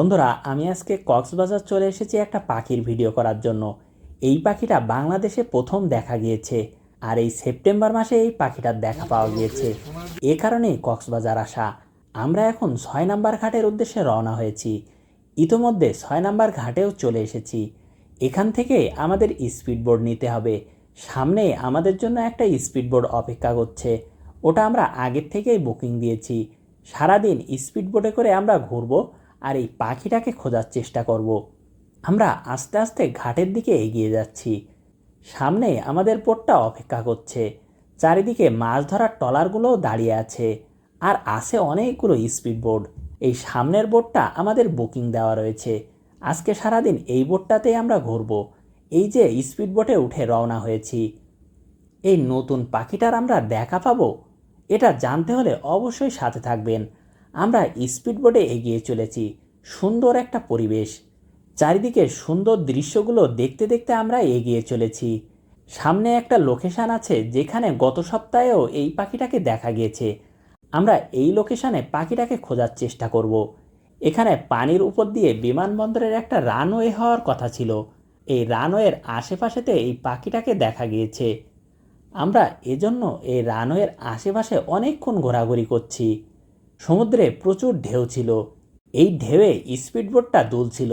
বন্ধুরা, আমি আজকে কক্সবাজার চলে এসেছি একটা পাখির ভিডিও করার জন্য। এই পাখিটা বাংলাদেশে প্রথম দেখা গিয়েছে আর এই সেপ্টেম্বর মাসে এই পাখিটার দেখা পাওয়া গিয়েছে। এ কারণেই কক্সবাজার আসা। আমরা এখন ছয় নাম্বার ঘাটের উদ্দেশ্যে রওনা হয়েছি। ইতোমধ্যে ছয় নাম্বার ঘাটেও চলে এসেছি। এখান থেকে আমাদের স্পিড বোর্ড নিতে হবে। সামনে আমাদের জন্য একটা স্পিড বোর্ড অপেক্ষা করছে। ওটা আমরা আগের থেকেই বুকিং দিয়েছি। সারাদিন স্পিড বোটে করে আমরা ঘুরবো। আর এই পাখিটাকে খোঁজার চেষ্টা করব। আমরা আস্তে আস্তে ঘাটের দিকে এগিয়ে যাচ্ছি। সামনে আমাদের বোটটা অপেক্ষা করছে। চারিদিকে মাছ ধরার ট্রলারগুলোও দাঁড়িয়ে আছে আর আছে অনেকগুলো স্পিড বোর্ড এই সামনের বোটটা আমাদের বুকিং দেওয়া রয়েছে। আজকে সারাদিন এই বোটটাতেই আমরা ঘুরবো। এই যে স্পিড বোটে উঠে রওনা হয়েছি। এই নতুন পাখিটার আমরা দেখা পাবো? এটা জানতে হলে অবশ্যই সাথে থাকবেন। আমরা স্পিড বোটে এগিয়ে চলেছি। সুন্দর একটা পরিবেশ। চারিদিকে সুন্দর দৃশ্যগুলো দেখতে দেখতে আমরা এগিয়ে চলেছি। সামনে একটা লোকেশান আছে যেখানে গত সপ্তাহেও এই পাখিটাকে দেখা গিয়েছে। আমরা এই লোকেশানে পাখিটাকে খোঁজার চেষ্টা করব। এখানে পানির উপর দিয়ে বিমানবন্দরের একটা রানওয়ে হওয়ার কথা ছিল। এই রানওয়ের আশেপাশেতে এই পাখিটাকে দেখা গিয়েছে। আমরা এজন্য এই রানওয়ের আশেপাশে অনেকক্ষণ ঘোরাঘুরি করছি। সমুদ্রে প্রচুর ঢেউ ছিল। এই ঢেউয়ে স্পিডবোটটা দুলছিল।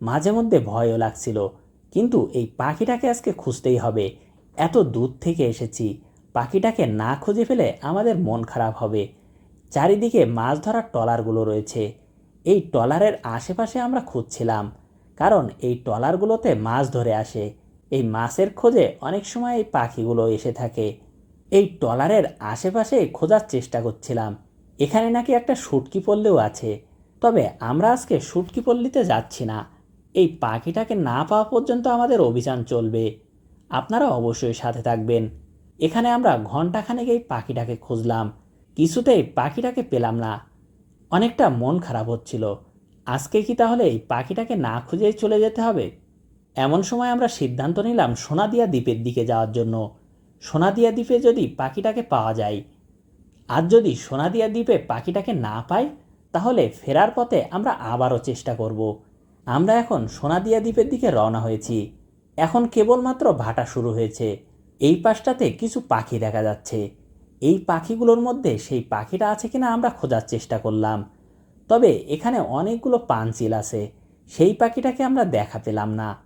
মাঝে মধ্যে ভয়ও লাগছিল। কিন্তু এই পাখিটাকে আজকে খুঁজতেই হবে। এত দূর থেকে এসেছি। পাখিটাকে না খুঁজে ফেলে আমাদের মন খারাপ হবে। চারিদিকে মাছ ধরার ট্রলারগুলো রয়েছে। এই ট্রলারের আশেপাশে আমরা খুঁজছিলাম, কারণ এই ট্রলারগুলোতে মাছ ধরে আসে। এই মাছের খোঁজে অনেক সময় এই পাখিগুলো এসে থাকে। এই ট্রলারের আশেপাশে খোঁজার চেষ্টা করছিলাম। এখানে নাকি একটা শুটকি পল্লীও আছে। তবে আমরা আজকে সুটকি পল্লীতে যাচ্ছি না। এই পাখিটাকে না পাওয়া পর্যন্ত আমাদের অভিযান চলবে। আপনারা অবশ্যই সাথে থাকবেন। এখানে আমরা ঘন্টাখানেক এই পাখিটাকে খুঁজলাম। কিছুতেই পাখিটাকে পেলাম না। অনেকটা মন খারাপ হচ্ছিল। আজকে কি তাহলে এই পাখিটাকে না খুঁজেই চলে যেতে হবে? এমন সময় আমরা সিদ্ধান্ত নিলাম সোনাদিয়া দ্বীপের দিকে যাওয়ার জন্য। সোনাদিয়া দ্বীপে যদি পাখিটাকে পাওয়া যায় আর যদি সোনাদিয়া দ্বীপে পাখিটাকে না পাই, তাহলে ফেরার পথে আমরা আবারও চেষ্টা করব। আমরা এখন সোনাদিয়া দ্বীপের দিকে রওনা হয়েছি। এখন কেবলমাত্র ভাটা শুরু হয়েছে। এই পাশটাতে কিছু পাখি দেখা যাচ্ছে। এই পাখিগুলোর মধ্যে সেই পাখিটা আছে কিনা আমরা খোঁজার চেষ্টা করলাম। তবে এখানে অনেকগুলো পানচিল আছে। সেই পাখিটাকে আমরা দেখা পেলাম না।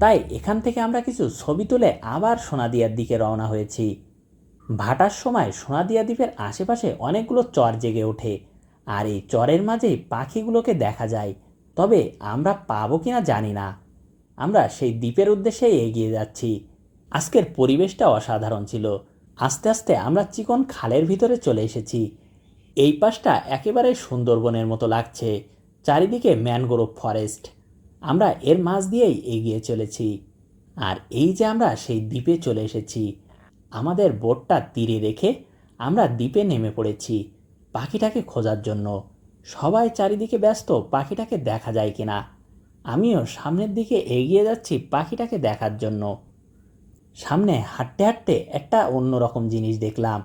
তাই এখান থেকে আমরা কিছু ছবি তুলে আবার সোনাদিয়ার দিকে রওনা হয়েছি। ভাটার সময় সোনাদিয়া দ্বীপের আশেপাশে অনেকগুলো চর জেগে ওঠে, আর এই চরের মাঝেই পাখিগুলোকে দেখা যায়। তবে আমরা পাবো কিনা জানি না। আমরা সেই দ্বীপের উদ্দেশ্যে এগিয়ে যাচ্ছি। আজকের পরিবেশটা অসাধারণ ছিল। আস্তে আস্তে আমরা চিকন খালের ভিতরে চলে এসেছি। এই পাশটা একেবারে সুন্দরবনের মতো লাগছে, চারিদিকে ম্যানগ্রোভ ফরেস্ট। আমরা এর মাঝ দিয়েই এগিয়ে চলেছি। আর এই যে আমরা সেই দ্বীপে চলে এসেছি আমাদের বোটটা তীরে রেখে আমরা দ্বীপে নেমে পড়েছি পাখিটাকে খোঁজার জন্য। সবাই চারিদিকে ব্যস্ত, পাখিটাকে দেখা যায় কিনা। আমিও সামনের দিকে এগিয়ে যাচ্ছি পাখিটাকে দেখার জন্য। সামনে হাঁটতে হাঁটতে একটা অন্যরকম জিনিস দেখলাম।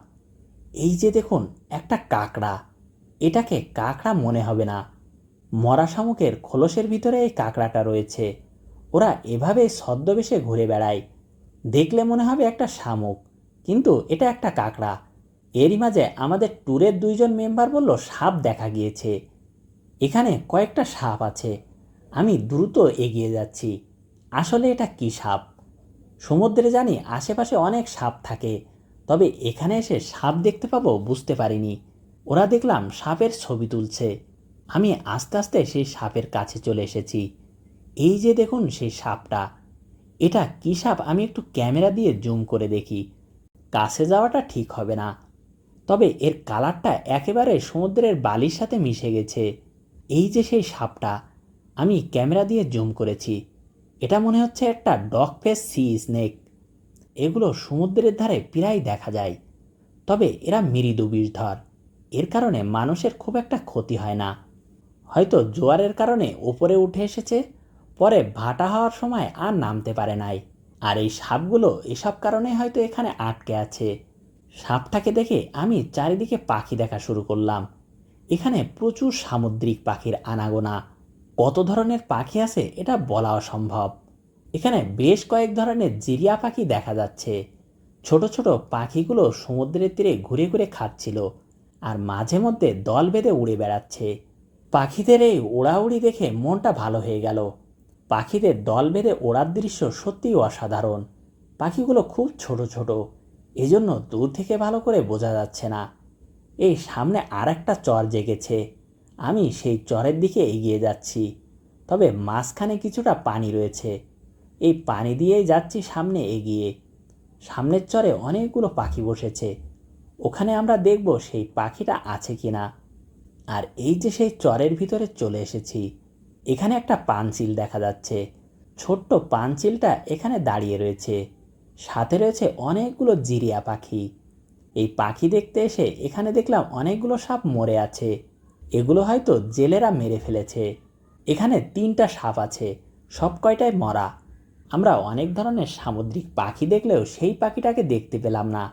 এই যে দেখুন, একটা কাঁকড়া। এটাকে কাঁকড়া মনে হবে না। মরা শামুকের খোলসের ভিতরে এই কাঁকড়াটা রয়েছে। ওরা এভাবে ছদ্মবেশে ঘুরে বেড়ায়। দেখলে মনে হবে একটা শামুক। কিন্তু এটা একটা কাঁকড়া। এরই মাঝে আমাদের ট্যুরের দুইজন মেম্বার বলল, সাপ দেখা গিয়েছে। এখানে কয়েকটা সাপ আছে। আমি দ্রুত এগিয়ে যাচ্ছি। আসলে এটা কি সাপ? সমুদ্রে জানি আশেপাশে অনেক সাপ থাকে। তবে এখানে এসে সাপ দেখতে পাবো বুঝতে পারিনি। ওরা দেখলাম সাপের ছবি তুলছে। আমি আস্তে আস্তে সেই সাপের কাছে চলে এসেছি। এই যে দেখুন সেই সাপটা। এটা কী সাপ? আমি একটু ক্যামেরা দিয়ে জুম করে দেখি। কাছে যাওয়াটা ঠিক হবে না। তবে এর কালারটা একেবারে সমুদ্রের বালির সাথে মিশে গেছে। এই যে সেই সাপটা, আমি ক্যামেরা দিয়ে জুম করেছি। এটা মনে হচ্ছে একটা ডগ ফেস সি স্নেক। এগুলো সমুদ্রের ধারে প্রায় দেখা যায়। তবে এরা মৃদু বিষধর। এর কারণে মানুষের খুব একটা ক্ষতি হয় না। হয়তো জোয়ারের কারণে ওপরে উঠে এসেছে, পরে ভাটা হওয়ার সময় আর নামতে পারে নাই। আর এই সাপগুলো এসব কারণে হয়তো এখানে আটকে আছে। সাপটাকে দেখে আমি চারিদিকে পাখি দেখা শুরু করলাম। এখানে প্রচুর সামুদ্রিক পাখির আনাগোনা। কত ধরনের পাখি আছে এটা বলা অসম্ভব। এখানে বেশ কয়েক ধরনের জিরিয়া পাখি দেখা যাচ্ছে। ছোট ছোট পাখিগুলো সমুদ্রের তীরে ঘুরে ঘুরে খাচ্ছিল আর মাঝে মধ্যে দল বেঁধে উড়ে বেড়াচ্ছে। পাখিদের এই উড়াউড়ি দেখে মনটা ভালো হয়ে গেল। পাখিদের দল বেঁধে ওড়ার দৃশ্য সত্যিই অসাধারণ। পাখিগুলো খুব ছোট ছোট, এজন্য দূর থেকে ভালো করে বোঝা যাচ্ছে না। এই সামনে আর একটা চর জেগেছে, আমি সেই চরের দিকে এগিয়ে যাচ্ছি, তবে মাঝখানে কিছুটা পানি রয়েছে। এই পানি দিয়েই যাচ্ছি সামনে এগিয়ে। সামনের চরে অনেকগুলো পাখি বসেছে, ওখানে আমরা দেখব সেই পাখিটা আছে কি না আর এই যে সেই চরের ভিতরে চলে এসেছি এখানে একটা পানচিল দেখা যাচ্ছে। ছোট্ট পানচিলটা এখানে দাঁড়িয়ে রয়েছে। সাথে রয়েছে অনেকগুলো জিরিয়া পাখি। এই পাখি দেখতে এসে এখানে দেখলাম অনেকগুলো সাপ মরে আছে। এগুলো হয়তো জেলেরা মেরে ফেলেছে। এখানে তিনটা সাপ আছে, সব কয়টাই মরা। আমরা অনেক ধরনের সামুদ্রিক পাখি দেখলেও সেই পাখিটাকে দেখতে পেলাম না।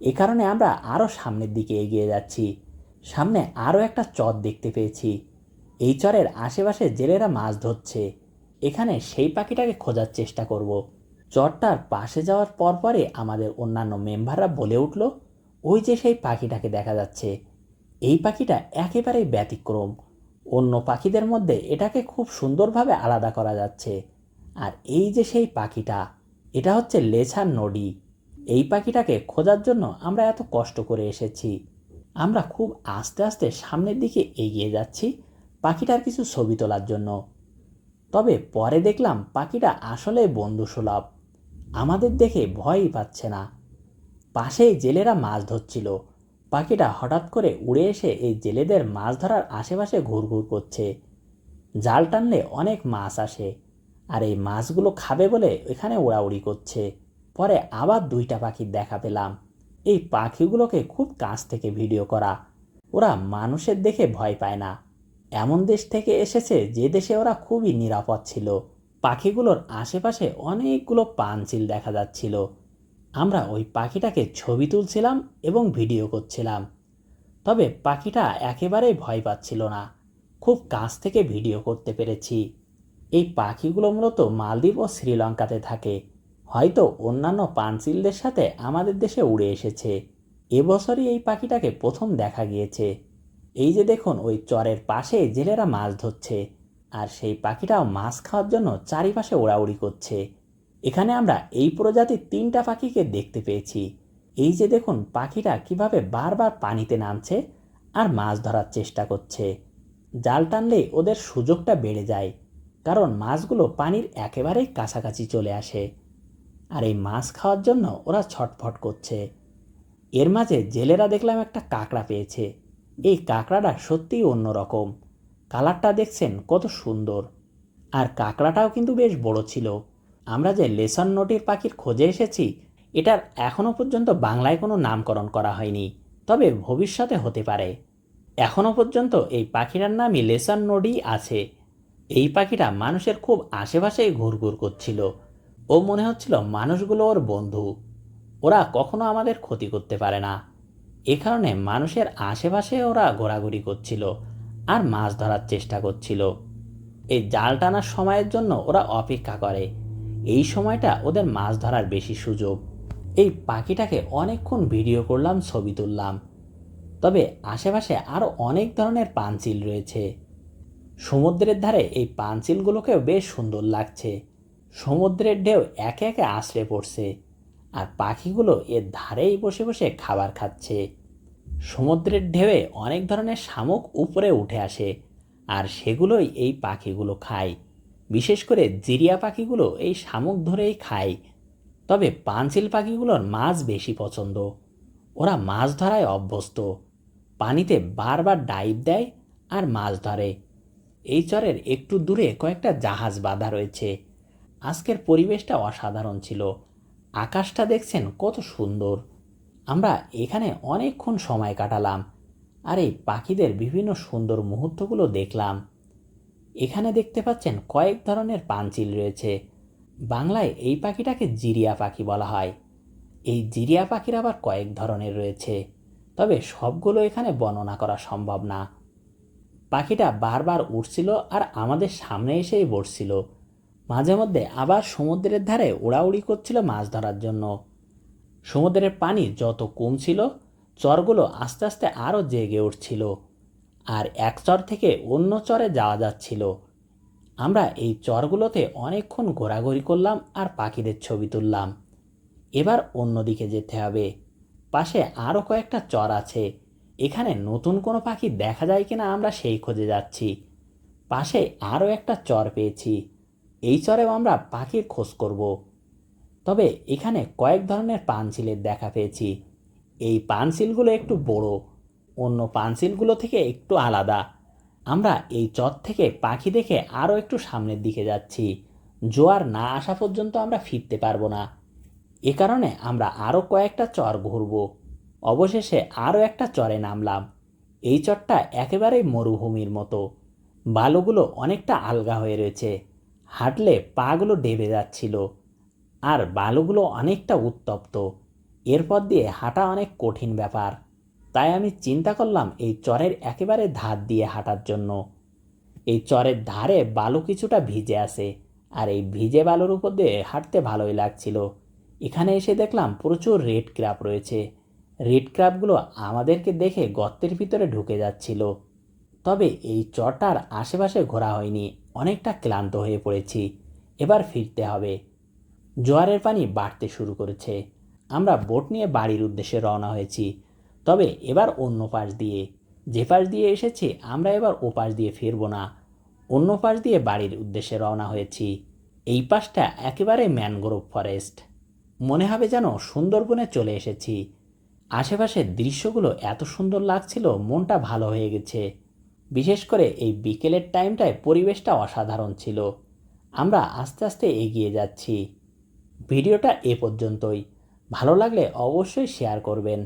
এ কারণে আমরা আরও সামনের দিকে এগিয়ে যাচ্ছি। সামনে আরও একটা চর দেখতে পেয়েছি। এই চরের আশেপাশে জেলেরা মাছ ধরছে। এখানে সেই পাখিটাকে খোঁজার চেষ্টা করব। চরটার পাশে যাওয়ার পরপরে আমাদের অন্যান্য মেম্বাররা বলে উঠল, ওই যে সেই পাখিটাকে দেখা যাচ্ছে। এই পাখিটা একেবারেই ব্যতিক্রম। অন্য পাখিদের মধ্যে এটাকে খুব সুন্দরভাবে আলাদা করা যাচ্ছে। আর এই যে সেই পাখিটা, এটা হচ্ছে লেছার নডি এই পাখিটাকে খোঁজার জন্য আমরা এত কষ্ট করে এসেছি। আমরা খুব আস্তে আস্তে সামনের দিকে এগিয়ে যাচ্ছি পাখিটার কিছু ছবি তোলার জন্য। তবে পরে দেখলাম পাখিটা আসলে বন্ধুসুলভ। আমাদের দেখে ভয়ই পাচ্ছে না। পাশেই জেলেরা মাছ ধরছিল। পাখিটা হঠাৎ করে উড়ে এসে এই জেলেদের মাছ ধরার আশেপাশে ঘুরঘুর করছে। জাল টানলে অনেক মাছ আসে। আর এই মাছগুলো খাবে বলে এখানে উড়াউড়ি করছে। পরে আবার দুইটা পাখির দেখা পেলাম। এই পাখিগুলোকে খুব কাছ থেকে ভিডিও করা। ওরা মানুষের দেখে ভয় পায় না। এমন দেশ থেকে এসেছে যে দেশে ওরা খুবই নিরাপদ ছিল। পাখিগুলোর আশেপাশে অনেকগুলো পানচিল দেখা যাচ্ছিল। আমরা ওই পাখিটাকে ছবি তুলছিলাম এবং ভিডিও করছিলাম। তবে পাখিটা একেবারেই ভয় পাচ্ছিল না। খুব কাছ থেকে ভিডিও করতে পেরেছি। এই পাখিগুলো মূলত মালদ্বীপ ও শ্রীলঙ্কাতে থাকে। হয়তো অন্যান্য পানচিলদের সাথে আমাদের দেশে উড়ে এসেছে। এবছরই এই পাখিটাকে প্রথম দেখা গিয়েছে। এই যে দেখুন, ওই চরের পাশে জেলেরা মাছ ধরছে। আর সেই পাখিটাও মাছ খাওয়ার জন্য চারিপাশে ওড়াউড়ি করছে। এখানে আমরা এই প্রজাতির তিনটা পাখিকে দেখতে পেয়েছি। এই যে দেখুন, পাখিটা কীভাবে বারবার পানিতে নামছে আর মাছ ধরার চেষ্টা করছে। জাল টানলে ওদের সুযোগটা বেড়ে যায়, কারণ মাছগুলো পানির একেবারেই কাছাকাছি চলে আসে। আর এই মাছ খাওয়ার জন্য ওরা ছটফট করছে। এর মাঝে জেলেরা দেখলাম একটা কাঁকড়া পেয়েছে। এই কাঁকড়াটা সত্যিই অন্যরকম। কালারটা দেখছেন কত সুন্দর। আর কাঁকড়াটাও কিন্তু বেশ বড় ছিল। আমরা যে লেসন নোটির পাখির খোঁজে এসেছি, এটার এখনও পর্যন্ত বাংলায় কোনো নামকরণ করা হয়নি, তবে ভবিষ্যতে হতে পারে। এখনও পর্যন্ত এই পাখিটার নামই লেসন নোডি আছে। এই পাখিটা মানুষের খুব আশেপাশেই ঘুরঘুর করছিল। ও মনে হচ্ছিল মানুষগুলো ওর বন্ধু। ওরা কখনো আমাদের ক্ষতি করতে পারে না। এ কারণে মানুষের আশেপাশে ওরা ঘোরাঘুরি করছিল আর মাছ ধরার চেষ্টা করছিল। এই জাল টানার সময়ের জন্য ওরা অপেক্ষা করে। এই সময়টা ওদের মাছ ধরার বেশি সুযোগ। এই পাখিটাকে অনেকক্ষণ ভিডিও করলাম, ছবি তুললাম। তবে আশেপাশে আরও অনেক ধরনের পানচিল রয়েছে। সমুদ্রের ধারে এই পানচিলগুলোকেও বেশ সুন্দর লাগছে। সমুদ্রের ঢেউ একে একে আশ্রে পড়ছে। আর পাখিগুলো এর ধারেই বসে বসে খাবার খাচ্ছে। সমুদ্রের ঢেউয়ে অনেক ধরনের শামুক উপরে উঠে আসে, আর সেগুলোই এই পাখিগুলো খায়। বিশেষ করে জিরিয়া পাখিগুলো এই শামুক ধরেই খায়। তবে পানচিল পাখিগুলোর মাছ বেশি পছন্দ। ওরা মাছ ধরায় অভ্যস্ত। পানিতে বারবার ডাইভ দেয় আর মাছ ধরে। এই চরের একটু দূরে কয়েকটা জাহাজ বাঁধা রয়েছে। আজকের পরিবেশটা অসাধারণ ছিল। আকাশটা দেখছেন কত সুন্দর। আমরা এখানে অনেকক্ষণ সময় কাটালাম আর এই পাখিদের বিভিন্ন সুন্দর মুহূর্তগুলো দেখলাম। এখানে দেখতে পাচ্ছেন কয়েক ধরনের পানচিল রয়েছে। বাংলায় এই পাখিটাকে জিরিয়া পাখি বলা হয়। এই জিরিয়া পাখির আবার কয়েক ধরনের রয়েছে, তবে সবগুলো এখানে বর্ণনা করা সম্ভব না। পাখিটা বারবার উঠছিল আর আমাদের সামনে এসেই বসছিল। মাঝে মধ্যে আবার সমুদ্রের ধারে উড়াউড়ি করছিল মাছ ধরার জন্য। সমুদ্রের পানি যত কমছিল চরগুলো আস্তে আস্তে আরও জেগে উঠছিল। আর এক চর থেকে অন্য চরে যাওয়া যাচ্ছিল। আমরা এই চরগুলোতে অনেকক্ষণ ঘোরাঘুরি করলাম আর পাখিদের ছবি তুললাম। এবার অন্যদিকে যেতে হবে। পাশে আরও কয়েকটা চর আছে। এখানে নতুন কোনো পাখি দেখা যায় কিনা আমরা সেই খোঁজে যাচ্ছি। পাশে আরও একটা চর পেয়েছি। এই চরেও আমরা পাখির খোঁজ করব। তবে এখানে কয়েক ধরনের পানসিলের দেখা পেয়েছি। এই পানসিলগুলো একটু বড়, অন্য পানসিলগুলো থেকে একটু আলাদা। আমরা এই চর থেকে পাখি দেখে আরও একটু সামনের দিকে যাচ্ছি। জোয়ার না আসা পর্যন্ত আমরা ফিরতে পারব না। এ কারণে আমরা আরও কয়েকটা চর ঘুরব। অবশেষে আরও একটা চরে নামলাম। এই চরটা একেবারেই মরুভূমির মতো। বালুগুলো অনেকটা আলগা হয়ে রয়েছে। হাঁটলে পাগুলো ডেবে যাচ্ছিল। আর বালুগুলো অনেকটা উত্তপ্ত। এরপর দিয়ে হাঁটা অনেক কঠিন ব্যাপার। তাই আমি চিন্তা করলাম এই চরের একেবারে ধার দিয়ে হাঁটার জন্য। এই চরের ধারে বালু কিছুটা ভিজে আছে আর এই ভিজে বালুর উপর দিয়ে হাঁটতে ভালোই লাগছিল। এখানে এসে দেখলাম প্রচুর রেড ক্র্যাপ রয়েছে। রেড ক্র্যাপগুলো আমাদেরকে দেখে গর্তের ভিতরে ঢুকে যাচ্ছিল। তবে এই চরটার আশেপাশে ঘোরা হয়নি, অনেকটা ক্লান্ত হয়ে পড়েছি। এবার ফিরতে হবে। জোয়ারের পানি বাড়তে শুরু করেছে। আমরা বোট নিয়ে বাড়ির উদ্দেশ্যে রওনা হয়েছি। তবে এবার অন্য পাশ দিয়ে। যে পাশ দিয়ে এসেছি, আমরা এবার ও পাশ দিয়ে ফিরবো না। অন্য পাশ দিয়ে বাড়ির উদ্দেশ্যে রওনা হয়েছি। এই পাশটা একেবারে ম্যানগ্রোভ ফরেস্ট। মনে হবে যেন সুন্দরবনে চলে এসেছি। আশেপাশের দৃশ্যগুলো এত সুন্দর লাগছিল, মনটা ভালো হয়ে গেছে। বিশেষ করে এই বিকেলের টাইমটায় পরিবেশটা অসাধারণ ছিল। আমরা আস্তে আস্তে এগিয়ে যাচ্ছি। ভিডিওটা এ পর্যন্তই। ভালো লাগলে অবশ্যই শেয়ার করবেন।